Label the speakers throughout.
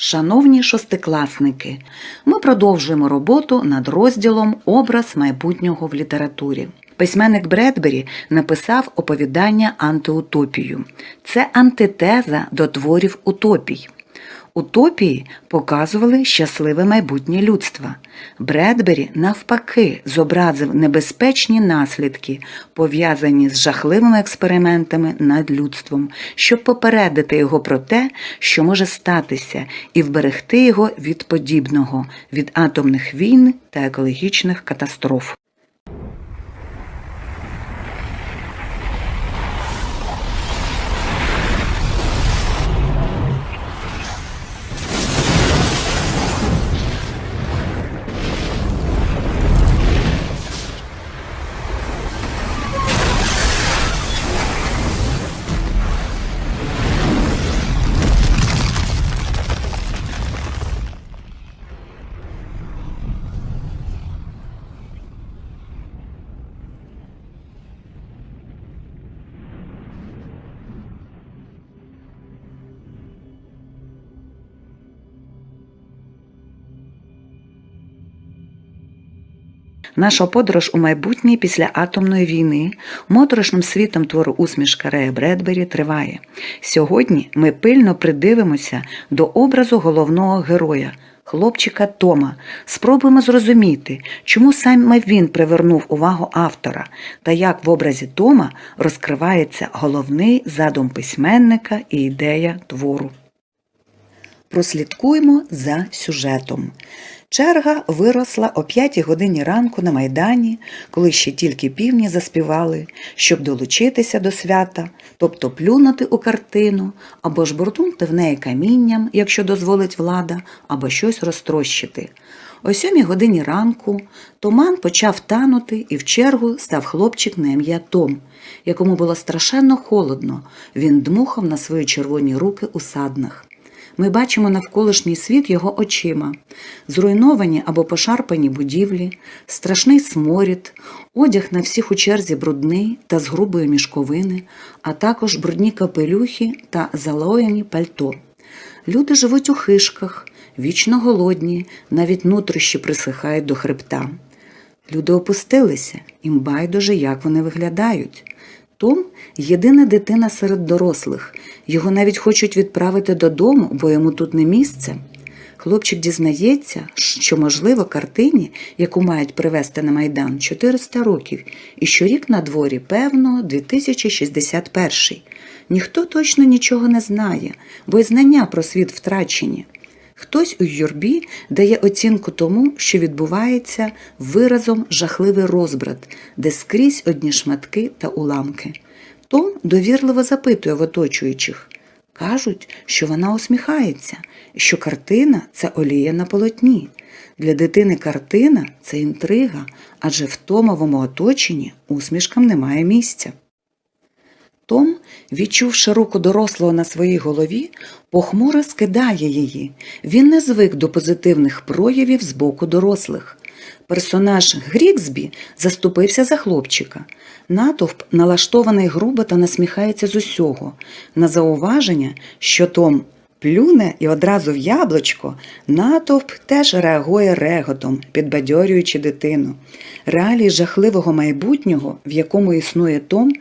Speaker 1: Шановні шостикласники, ми продовжуємо роботу над розділом Образ майбутнього в літературі. Письменник Бредбері написав оповідання антиутопію. Це антитеза до творів утопій. Утопії показували щасливе майбутнє людства. Бредбері, навпаки, зобразив небезпечні наслідки, пов'язані з жахливими експериментами над людством, щоб попередити його про те, що може статися, і вберегти його від подібного, від атомних війн та екологічних катастроф. Наша подорож у майбутнє після атомної війни моторошним світом твору усмішка Рея Бредбері триває. Сьогодні ми пильно придивимося до образу головного героя. Хлопчика Тома спробуємо зрозуміти, чому саме він привернув увагу автора та як в образі Тома розкривається головний задум письменника і ідея твору. Прослідкуємо за сюжетом. Черга виросла о п'ятій годині ранку на Майдані, коли ще тільки півні заспівали, щоб долучитися до свята, тобто плюнути у картину, або ж буртунути в неї камінням, якщо дозволить влада, або щось розтрощити. О сьомій годині ранку туман почав танути, і в чергу став хлопчик на ім'я Том, якому було страшенно холодно. Він дмухав на свої червоні руки у саднах. Ми бачимо навколишній світ його очима, зруйновані або пошарпані будівлі, страшний сморід, одяг на всіх у черзі брудний та з грубої мішковини, а також брудні капелюхи та залояні пальто. Люди живуть у хишках, вічно голодні, навіть нутрощі присихають до хребта. Люди опустилися, їм байдуже, як вони виглядають. Том єдина дитина серед дорослих. Його навіть хочуть відправити додому, бо йому тут не місце. Хлопчик дізнається, що, можливо, картині, яку мають привезти на Майдан, 400 років, і що рік на дворі, певно, 2061. Ніхто точно нічого не знає, бо й знання про світ втрачені. Хтось у юрбі дає оцінку тому, що відбувається виразом жахливий розбрат, де скрізь одні шматки та уламки. Том довірливо запитує в оточуючих. Кажуть, що вона усміхається, що картина це олія на полотні. Для дитини картина це інтрига, адже в томовому оточенні усмішкам немає місця. Том, відчувши руку дорослого на своїй голові, похмуро скидає її. Він не звик до позитивних проявів з боку дорослих. Персонаж Гріксбі заступився за хлопчика. Натовп налаштований грубо та насміхається з усього. На зауваження, що Том плюне і одразу в яблучко, натовп теж реагує реготом, підбадьорюючи дитину. Реалії жахливого майбутнього, в якому існує Том,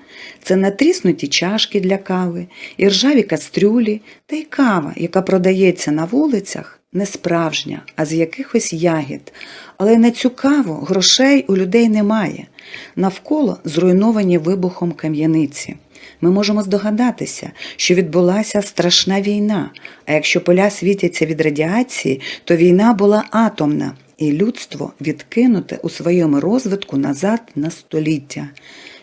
Speaker 1: це натріснуті чашки для кави, і ржаві кастрюлі, та й кава, яка продається на вулицях, не справжня, а з якихось ягід. Але на цю каву грошей у людей немає. Навколо зруйновані вибухом кам'яниці. Ми можемо здогадатися, що відбулася страшна війна, а якщо поля світяться від радіації, то війна була атомна, і людство відкинуте у своєму розвитку назад на століття.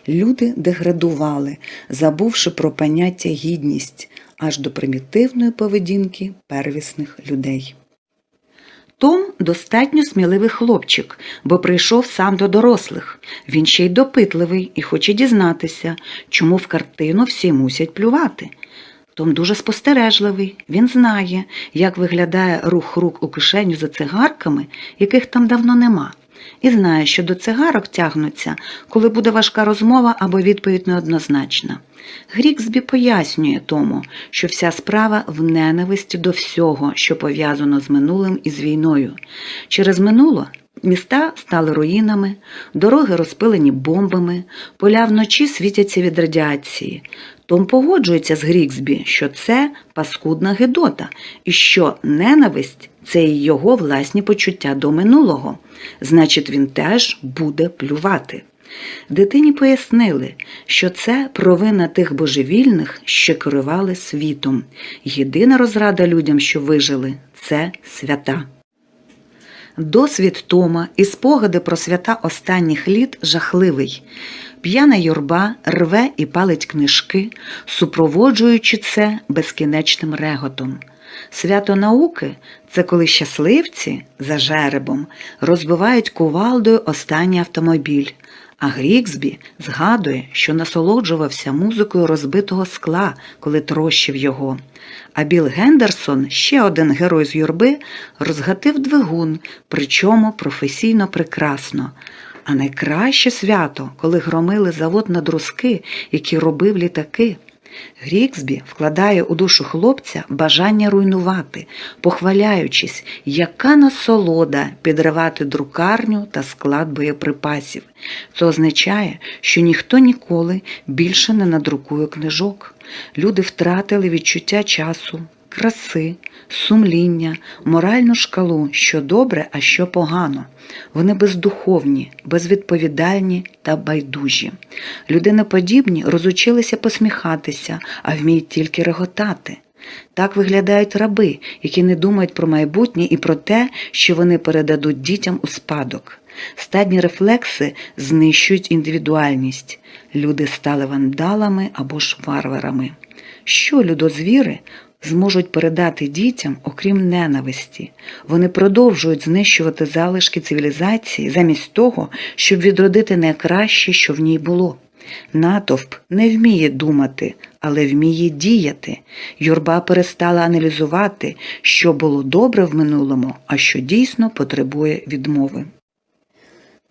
Speaker 1: Люди деградували, забувши про поняття гідність аж до примітивної поведінки первісних людей. Том достатньо сміливий хлопчик, бо прийшов сам до дорослих. Він ще й допитливий і хоче дізнатися, чому в картину всі мусять плювати. Том дуже спостережливий, він знає, як виглядає рух рук у кишеню за цигарками, яких там давно нема. І знає, що до цигарок тягнуться, коли буде важка розмова або відповідь неоднозначна. Гріксбі пояснює тому, що вся справа в ненависті до всього, що пов'язано з минулим і з війною. Через минуло міста стали руїнами, дороги розпилені бомбами, поля вночі світяться від радіації. Том погоджується з Гріксбі, що це паскудна гидота, і що ненависть це і його власні почуття до минулого. Значить, він теж буде плювати. Дитині пояснили, що це провина тих божевільних, що керували світом. Єдина розрада людям, що вижили, це свята. Досвід Тома і спогади про свята останніх літ жахливий. П'яна юрба рве і палить книжки, супроводжуючи це безкінечним реготом. Свято науки це коли щасливці за жеребом розбивають кувалдою останній автомобіль, а Гріксбі згадує, що насолоджувався музикою розбитого скла, коли трощив його. А Біл Гендерсон, ще один герой з юрби, розгатив двигун, причому професійно прекрасно. А найкраще свято, коли громили завод на друзки, які робив літаки. Гріксбі вкладає у душу хлопця бажання руйнувати, похваляючись, яка насолода підривати друкарню та склад боєприпасів. Це означає, що ніхто ніколи більше не надрукує книжок. Люди втратили відчуття часу, краси, сумління, моральну шкалу, що добре, а що погано. Вони бездуховні, безвідповідальні та байдужі. Людиноподібні розучилися посміхатися, а вміють тільки реготати. Так виглядають раби, які не думають про майбутнє і про те, що вони передадуть дітям у спадок. Стадні рефлекси знищують індивідуальність. Люди стали вандалами або ж варварами. Що людозвіри зможуть передати дітям, окрім ненависті? Вони продовжують знищувати залишки цивілізації замість того, щоб відродити найкраще, що в ній було. Натовп не вміє думати, але вміє діяти. Юрба перестала аналізувати, що було добре в минулому, а що дійсно потребує відмови.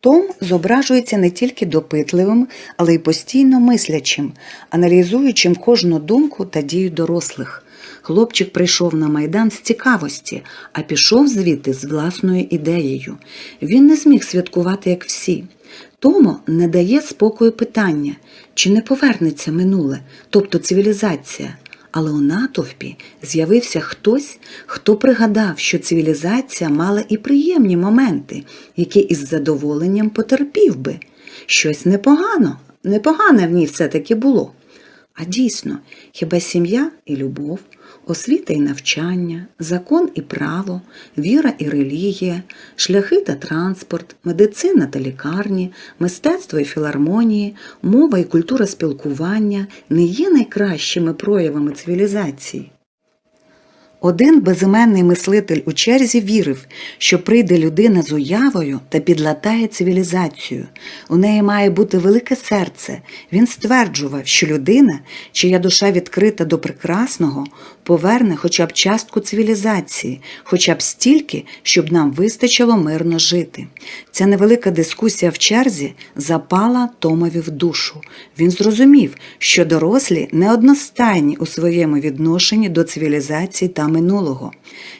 Speaker 1: Том зображується не тільки допитливим, але й постійно мислячим, аналізуючим кожну думку та дію дорослих. Хлопчик прийшов на майдан з цікавості, а пішов звідти з власною ідеєю. Він не зміг святкувати, як всі. Тому не дає спокою питання, чи не повернеться минуле, тобто цивілізація. Але у натовпі з'явився хтось, хто пригадав, що цивілізація мала і приємні моменти, які із задоволенням потерпів би. Щось непогано, непогане в ній все-таки було. А дійсно, хіба сім'я і любов, освіта і навчання, закон і право, віра і релігія, шляхи та транспорт, медицина та лікарні, мистецтво і філармонії, мова і культура спілкування не є найкращими проявами цивілізації. Один безіменний мислитель у черзі вірив, що прийде людина з уявою та підлатає цивілізацію. У неї має бути велике серце. Він стверджував, що людина, чия душа відкрита до прекрасного, поверне хоча б частку цивілізації, хоча б стільки, щоб нам вистачило мирно жити. Ця невелика дискусія в черзі запала Томові в душу. Він зрозумів, що дорослі неодностайні у своєму відношенні до цивілізації та минулого.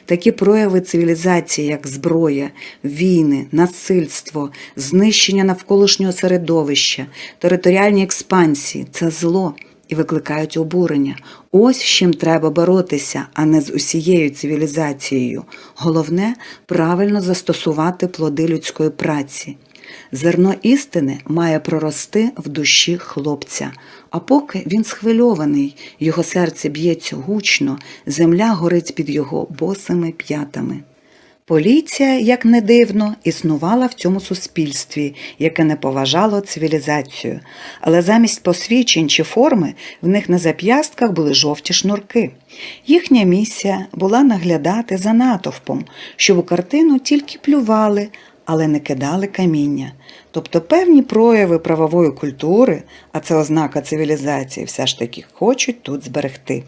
Speaker 1: Такі прояви цивілізації, як зброя, війни, насильство, знищення навколишнього середовища, територіальні експансії це зло і викликають обурення. Ось з чим треба боротися, а не з усією цивілізацією. Головне правильно застосувати плоди людської праці. Зерно істини має прорости в душі хлопця. А поки він схвильований, його серце б'ється гучно, земля горить під його босими п'ятами. Поліція, як не дивно, існувала в цьому суспільстві, яке не поважало цивілізацію, але замість посвідчень чи форми в них на зап'ястках були жовті шнурки. Їхня місія була наглядати за натовпом, щоб у картину тільки плювали, але не кидали каміння. Тобто певні прояви правової культури, а це ознака цивілізації, все ж таки хочуть тут зберегти.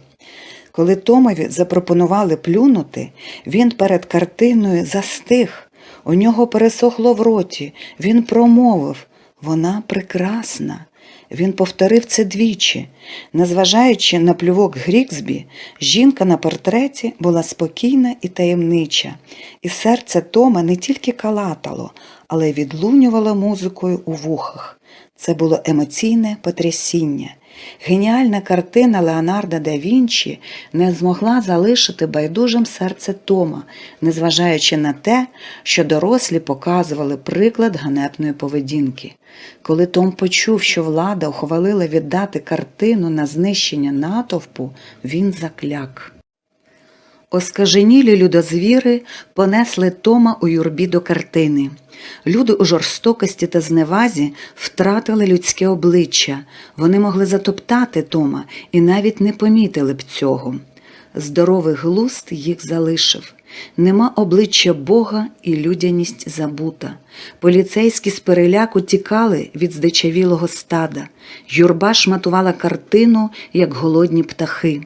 Speaker 1: Коли Томові запропонували плюнути, він перед картиною застиг. У нього пересохло в роті. Він промовив вона прекрасна. Він повторив це двічі. Незважаючи на плювок Гріксбі, жінка на портреті була спокійна і таємнича, і серце Тома не тільки калатало, але й відлунювало музикою у вухах. Це було емоційне потрясіння. Геніальна картина Леонардо да Вінчі не змогла залишити байдужим серце Тома, незважаючи на те, що дорослі показували приклад ганебної поведінки. Коли Том почув, що влада ухвалила віддати картину на знищення натовпу, він закляк. Оскаженілі людозвіри понесли Тома у юрбі до картини. Люди у жорстокості та зневазі втратили людське обличчя. Вони могли затоптати Тома і навіть не помітили б цього. Здоровий глуст їх залишив. Нема обличчя Бога і людяність забута. Поліцейські з переляку тікали від здичавілого стада. Юрба шматувала картину, як голодні птахи.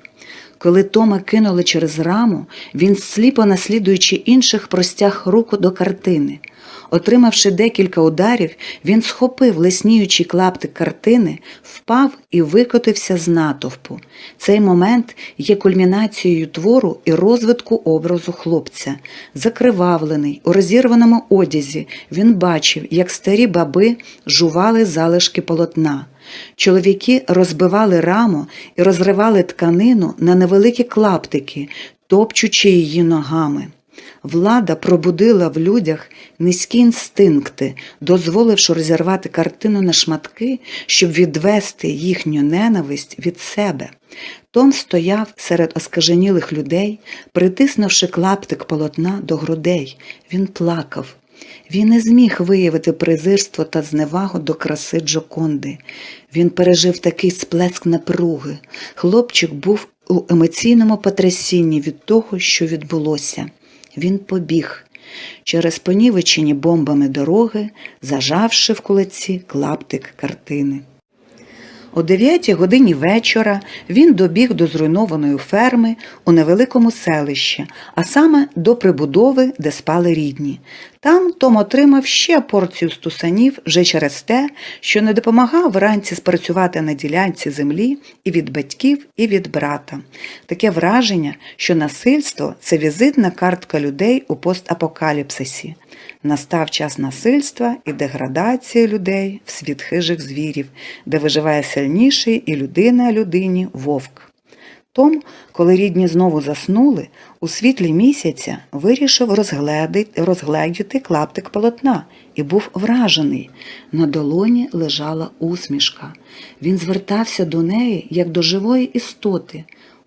Speaker 1: Коли Тома кинули через раму, він, сліпо наслідуючи інших, простяг руку до картини. Отримавши декілька ударів, він схопив лисніючий клаптик картини, впав і викотився з натовпу. Цей момент є кульмінацією твору і розвитку образу хлопця. Закривавлений, у розірваному одязі, він бачив, як старі баби жували залишки полотна. Чоловіки розбивали раму і розривали тканину на невеликі клаптики, топчучи її ногами. Влада пробудила в людях низькі інстинкти, дозволивши розірвати картину на шматки, щоб відвести їхню ненависть від себе. Том стояв серед оскаженілих людей, притиснувши клаптик полотна до грудей. Він плакав. Він не зміг виявити презирство та зневагу до краси Джоконди. Він пережив такий сплеск напруги. Хлопчик був у емоційному потрясінні від того, що відбулося. Він побіг через понівечені бомбами дороги, зажавши в кулаці клаптик картини. О 9 годині вечора він добіг до зруйнованої ферми у невеликому селищі, а саме до прибудови, де спали рідні. Там Том отримав ще порцію стусанів вже через те, що не допомагав вранці спрацювати на ділянці землі і від батьків, і від брата. Таке враження, що насильство це візитна картка людей у постапокаліпсисі. Настав час насильства і деградації людей в світ хижих звірів, де виживає сильніший і людина людині вовк. Том, коли рідні знову заснули, у світлі місяця вирішив розгледіти клаптик полотна і був вражений. На долоні лежала усмішка. Він звертався до неї, як до живої істоти.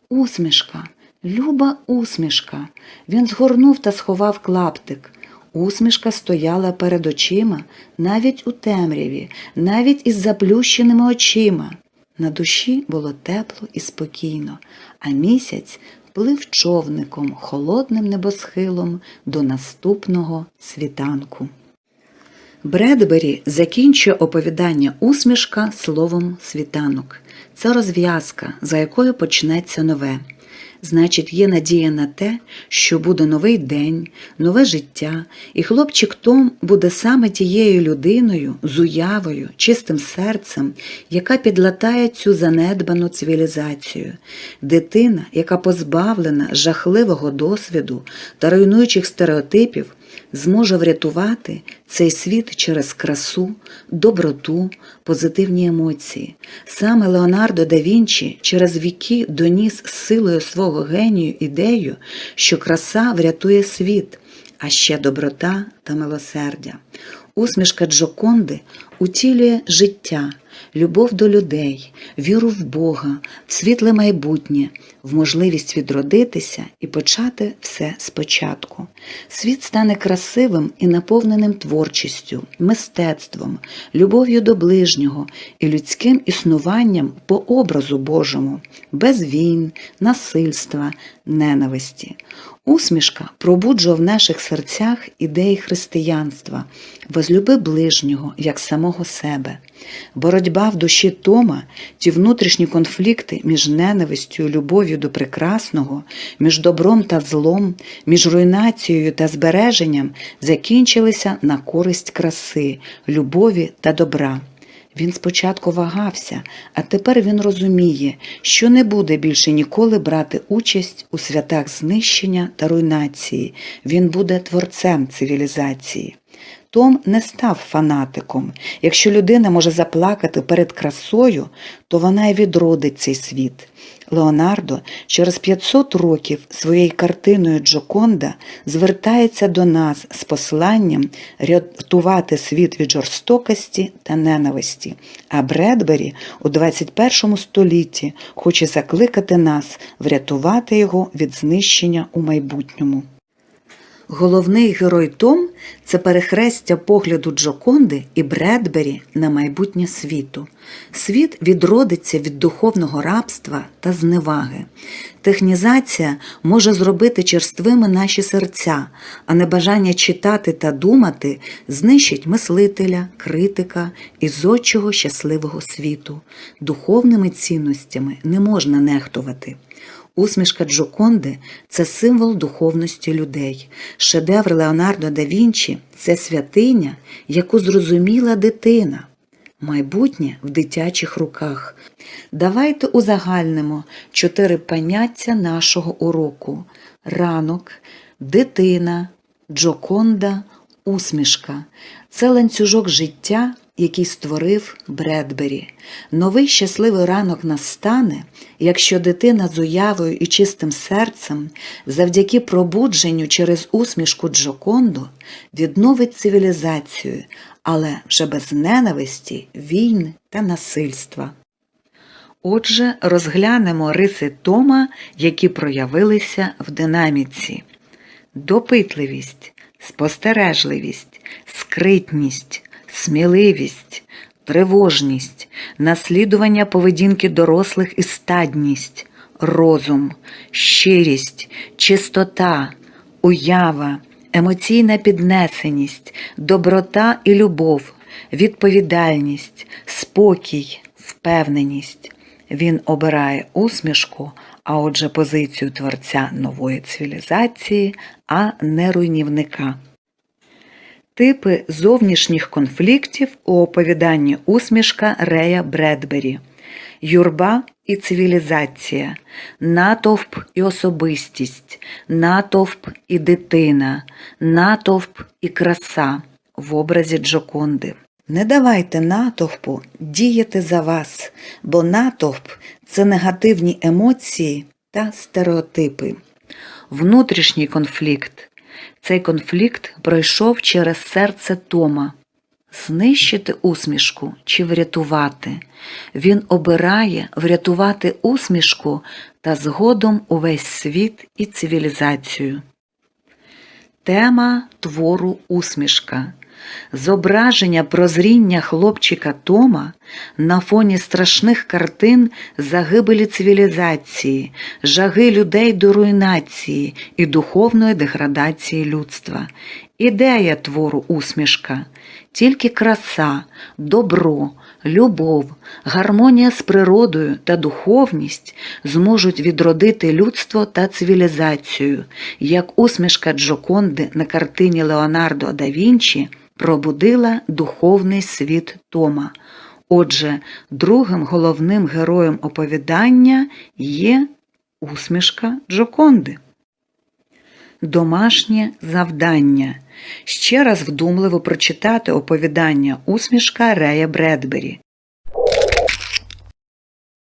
Speaker 1: Усмішка, люба усмішка. Він згорнув та сховав клаптик. Усмішка стояла перед очима, навіть у темряві, навіть із заплющеними очима. На душі було тепло і спокійно, а місяць плив човником, холодним небосхилом до наступного світанку. Бредбері закінчує оповідання усмішка словом світанок. Це розв'язка, за якою почнеться нове. Значить, є надія на те, що буде новий день, нове життя, і хлопчик Том буде саме тією людиною, з уявою, чистим серцем, яка підлатає цю занедбану цивілізацію. Дитина, яка позбавлена жахливого досвіду та руйнуючих стереотипів, зможе врятувати цей світ через красу, доброту, позитивні емоції. Саме Леонардо да Вінчі через віки доніс силою свого генію ідею, що краса врятує світ, а ще доброта та милосердя. Усмішка Джоконди утілює життя, любов до людей, віру в Бога, в світле майбутнє, в можливість відродитися і почати все спочатку. Світ стане красивим і наповненим творчістю, мистецтвом, любов'ю до ближнього і людським існуванням по образу Божому, без війн, насильства, ненависті. Усмішка пробуджує в наших серцях ідеї християнства, Возлюби ближнього як самого себе. Боротьба в душі Тома, ті внутрішні конфлікти між ненавистю любов'ю до прекрасного, між добром та злом, між руйнацією та збереженням закінчилися на користь краси, любові та добра. Він спочатку вагався, а тепер він розуміє, що не буде більше ніколи брати участь у святах знищення та руйнації. Він буде творцем цивілізації. Том не став фанатиком. Якщо людина може заплакати перед красою, то вона й відродить цей світ. Леонардо через 500 років своєю картиною Джоконда звертається до нас з посланням рятувати світ від жорстокості та ненависті. А Бредбері у 21 столітті хоче закликати нас врятувати його від знищення у майбутньому. Головний герой Том це перехрестя погляду Джоконди і Бредбері на майбутнє світу. Світ відродиться від духовного рабства та зневаги. Технізація може зробити черствими наші серця, а небажання читати та думати знищить мислителя, критика і зодчого щасливого світу. Духовними цінностями не можна нехтувати. Усмішка Джоконди це символ духовності людей. Шедевр Леонардо да Вінчі це святиня, яку зрозуміла дитина. Майбутнє в дитячих руках. Давайте узагальнимо чотири поняття нашого уроку: ранок, дитина, Джоконда, усмішка. Це ланцюжок життя, який створив Бредбері. Новий щасливий ранок настане, якщо дитина з уявою і чистим серцем, завдяки пробудженню через усмішку Джоконду, відновить цивілізацію, але вже без ненависті, війн та насильства. Отже, розглянемо риси Тома, які проявилися в динаміці. Допитливість, спостережливість, скритність, сміливість, тривожність, наслідування поведінки дорослих і стадність, розум, щирість, чистота, уява, емоційна піднесеність, доброта і любов, відповідальність, спокій, впевненість. Він обирає усмішку, а отже позицію творця нової цивілізації, а не руйнівника. Типи зовнішніх конфліктів у оповіданні усмішка Рея Бредбері. Юрба і цивілізація, натовп і особистість, натовп і дитина, натовп і краса в образі Джоконди. Не давайте натовпу діяти за вас, бо натовп це негативні емоції та стереотипи. Внутрішній конфлікт. Цей конфлікт пройшов через серце Тома. Знищити усмішку чи врятувати. Він обирає врятувати усмішку та згодом увесь світ і цивілізацію. Тема твору усмішка. Зображення прозріння хлопчика Тома на фоні страшних картин загибелі цивілізації, жаги людей до руйнації і духовної деградації людства. Ідея твору усмішка. Тільки краса, добро, любов, гармонія з природою та духовність зможуть відродити людство та цивілізацію, як усмішка Джоконди на картині Леонардо да Вінчі пробудила духовний світ Тома. Отже, другим головним героєм оповідання є усмішка Джоконди. Домашнє завдання. Ще раз вдумливо прочитати оповідання усмішка Рея Бредбері.